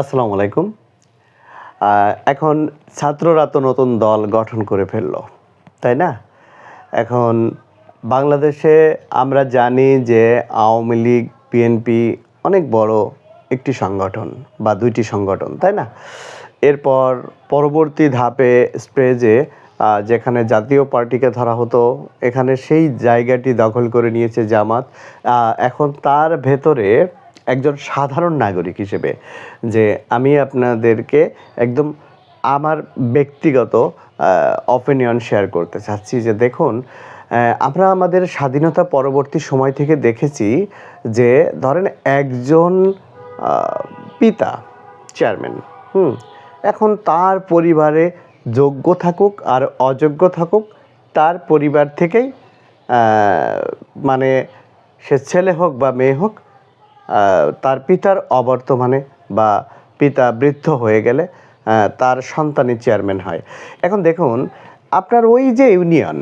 আসসালামু আলাইকুম। এখন ছাত্ররা তো নতুন দল গঠন করে ফেলল, তাই না? এখন বাংলাদেশে আমরা জানি যে আওয়ামী লীগ, বিএনপি অনেক বড় একটি সংগঠন বা দুইটি সংগঠন, তাই না? এরপর পরবর্তী ধাপে স্প্রেজে যেখানে জাতীয় পার্টিকে ধরা হতো, এখানে সেই জায়গাটি দখল করে নিয়েছে জামাত। এখন তার ভেতরে একজন সাধারণ নাগরিক হিসেবে যে আমি আপনাদেরকে একদম আমার ব্যক্তিগত অপিনিয়ন শেয়ার করতে চাচ্ছি যে দেখুন আমরা আমাদের স্বাধীনতা পরবর্তী সময় থেকে দেখেছি যে ধরেন একজন পিতা চেয়ারম্যান হুম, এখন তার পরিবারে যোগ্য থাকুক আর অযোগ্য থাকুক, তার পরিবার থেকেই মানে সে ছেলে হোক বা মেয়ে হোক তার পিতার অবর্তমানে বা পিতা বৃদ্ধ হয়ে গেলে তার সন্তানই চেয়ারম্যান হয়। এখন দেখুন, আপনার ওই যে ইউনিয়ন,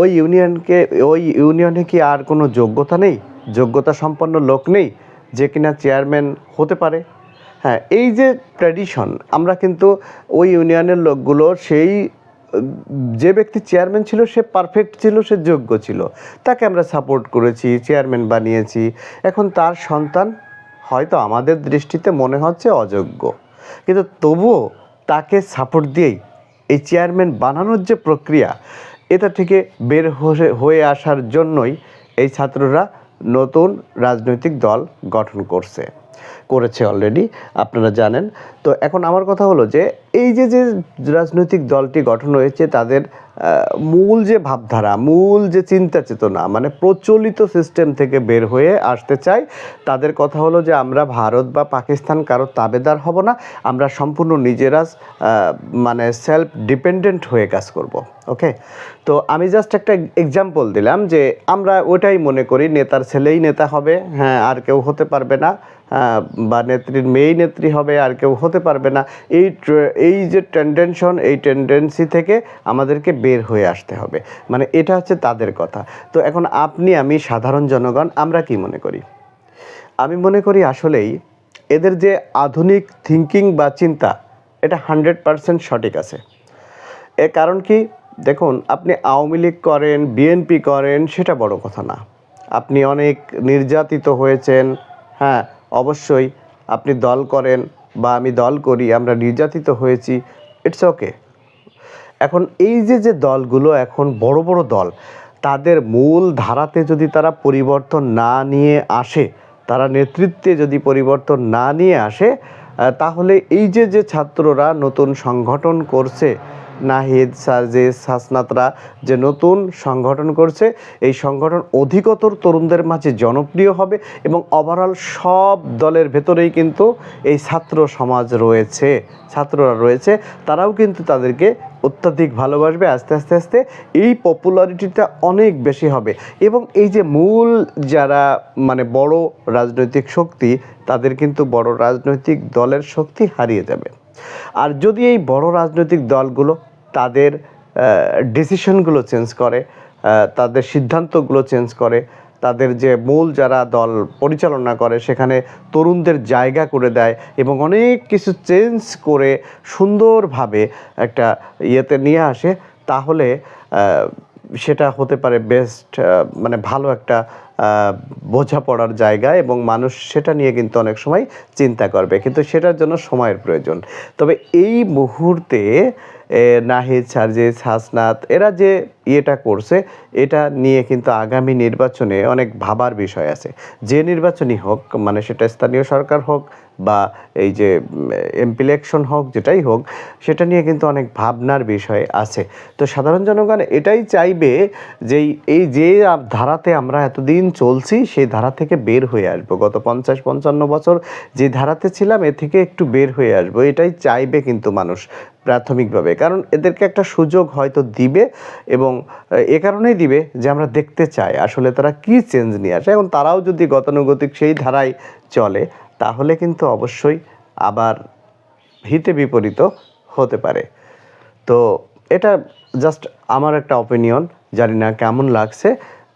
ওই ইউনিয়নকে, ওই ইউনিয়নে কি আর কোনো যোগ্যতা নেই? যোগ্যতা সম্পন্ন লোক নেই যে কিনা চেয়ারম্যান হতে পারে? হ্যাঁ এই যে ট্র্যাডিশন আমরা কিন্তু ওই ইউনিয়নের লোকগুলো সেই যে ব্যক্তি চেয়ারম্যান ছিল, সে পারফেক্ট ছিল, সে যোগ্য ছিল। তাকে আমরা সাপোর্ট করেছি চেয়ারম্যান বানিয়েছি। এখন তার সন্তান হয়তো আমাদের দৃষ্টিতে মনে হচ্ছে অযোগ্য। কিন্তু তবুও তাকে সাপোর্ট দিয়েই এই চেয়ারম্যান বানানোর যে প্রক্রিয়া, এটা থেকে বের হয়ে আসার জন্যই এই ছাত্ররা নতুন রাজনৈতিক দল গঠন করছে। করেছে অলরেডি আপনারা জানেন। তো এখন আমার কথা হলো যে, এই যে যে রাজনৈতিক দলটি গঠন হয়েছে, তাদের মূল যে ভাবধারা, মূল যে চিন্তা চেতনা মানে প্রচলিত সিস্টেম থেকে বের হয়ে আসতে চাই, তাদের কথা হলো যে, আমরা ভারত বা পাকিস্তান কারও তাবেদার হব না, আমরা সম্পূর্ণ নিজেরা মানে সেলফ ডিপেন্ডেন্ট হয়ে কাজ করব ওকে তো আমি জাস্ট একটা এক্সাম্পল দিলাম যে, আমরা ওটাই মনে করি, নেতার ছেলেই নেতা হবে হ্যাঁ আর কেউ হতে পারবে না বা নেত্রীর মেয়েই নেত্রী হবে, আর কেউ হতে পারবে না। এই এই যে টেন্ডেনশন এই টেন্ডেন্সি থেকে আমাদেরকে বের হয়ে আসতে হবে। মানে এটা হচ্ছে তাদের কথা। তো এখন আপনি, আমি সাধারণ জনগণ, আমরা কি মনে করি? আমি মনে করি আসলেই এদের যে আধুনিক থিঙ্কিং বা চিন্তা, এটা হান্ড্রেড পারসেন্ট সঠিক আছে। এ কারণ কি? দেখুন, আপনি আওয়ামী লীগ করেন বিএনপি করেন, সেটা বড় কথা না। আপনি অনেক নির্যাতিত হয়েছেন হ্যাঁ অবশ্যই আপনি দল করেন বা আমি দল করি, আমরা নির্যাতিত হয়েছি ইটস ওকে এখন এই যে যে দলগুলো এখন বড় বড় দল, তাদের মূল ধারাতে যদি তারা পরিবর্তন না নিয়ে আসে, তারা নেতৃত্বে যদি পরিবর্তন না নিয়ে আসে তাহলে এই যে যে ছাত্ররা নতুন সংগঠন করছে নাহিদ সাজেজ হাসনাতরা যে নতুন সংগঠন করছে, এই সংগঠন অধিকতর তরুণদের মাঝে জনপ্রিয় হবে এবং ওভারঅল সব দলের ভেতরেই কিন্তু এই ছাত্র সমাজ রয়েছে, ছাত্ররা রয়েছে। তারাও কিন্তু তাদেরকে অত্যাধিক ভালোবাসবে। আস্তে আস্তে আস্তে এই পপুলারিটিটা অনেক বেশি হবে এবং এই যে মূল যারা মানে বড় রাজনৈতিক শক্তি, তাদের কিন্তু বড় রাজনৈতিক দলের শক্তি হারিয়ে যাবে। আর যদি এই বড় রাজনৈতিক দলগুলো তাদের ডিসিশনগুলো চেঞ্জ করে তাদের সিদ্ধান্তগুলো চেঞ্জ করে, তাদের যে মূল যারা দল পরিচালনা করে সেখানে তরুণদের জায়গা করে দেয় এবং অনেক কিছু চেঞ্জ করে সুন্দরভাবে একটা ইয়েতে নিয়ে আসে, তাহলে সেটা হতে পারে বেস্ট মানে ভালো একটা বোঝাপড়ার জায়গা এবং মানুষ সেটা নিয়ে কিন্তু অনেক সময় চিন্তা করবে। কিন্তু সেটার জন্য সময়ের প্রয়োজন। তবে এই মুহূর্তে নাহিদ, সার্জিস, হাসনাত, এরা যে ইয়েটা করছে, এটা নিয়ে কিন্তু আগামী নির্বাচনে অনেক ভাবার বিষয় আছে। যে নির্বাচনই হোক মানে সেটা স্থানীয় সরকার হোক বা এই যে এমপি ইলেকশন হোক, যেটাই হোক, সেটা নিয়ে কিন্তু অনেক ভাবনার বিষয় আছে। তো সাধারণ জনগণ এটাই চাইবে যে এই- এই যে ধারাতে আমরা এতদিন চলছি, সেই ধারা থেকে বের হয়ে আসব। গত পঞ্চাশ, পঞ্চান্ন বছর যে ধারাতে ছিলাম, এ থেকে একটু বের হয়ে আসব। এটাই চাইবে কিন্তু মানুষ প্রাথমিকভাবে। কারণ এদেরকে একটা সুযোগ হয়তো দিবে এবং, এ কারণেই দিবে যে আমরা দেখতে চাই, আসলে তারা কি চেঞ্জ নিয়ে আসে। এখন তারাও যদি গতানুগতিক সেই ধারায় চলে তাহলে কিন্তু অবশ্যই আবার হিতে বিপরীত হতে পারে। তো এটা জাস্ট আমার একটা অপিনিয়ন জানি না কেমন লাগছে।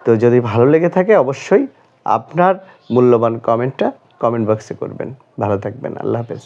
তো যদি ভালো লেগে থাকে অবশ্যই আপনার মূল্যবান কমেন্টটা কমেন্ট বক্সে করবেন। ভালো থাকবেন, আল্লাহ হাফেজ।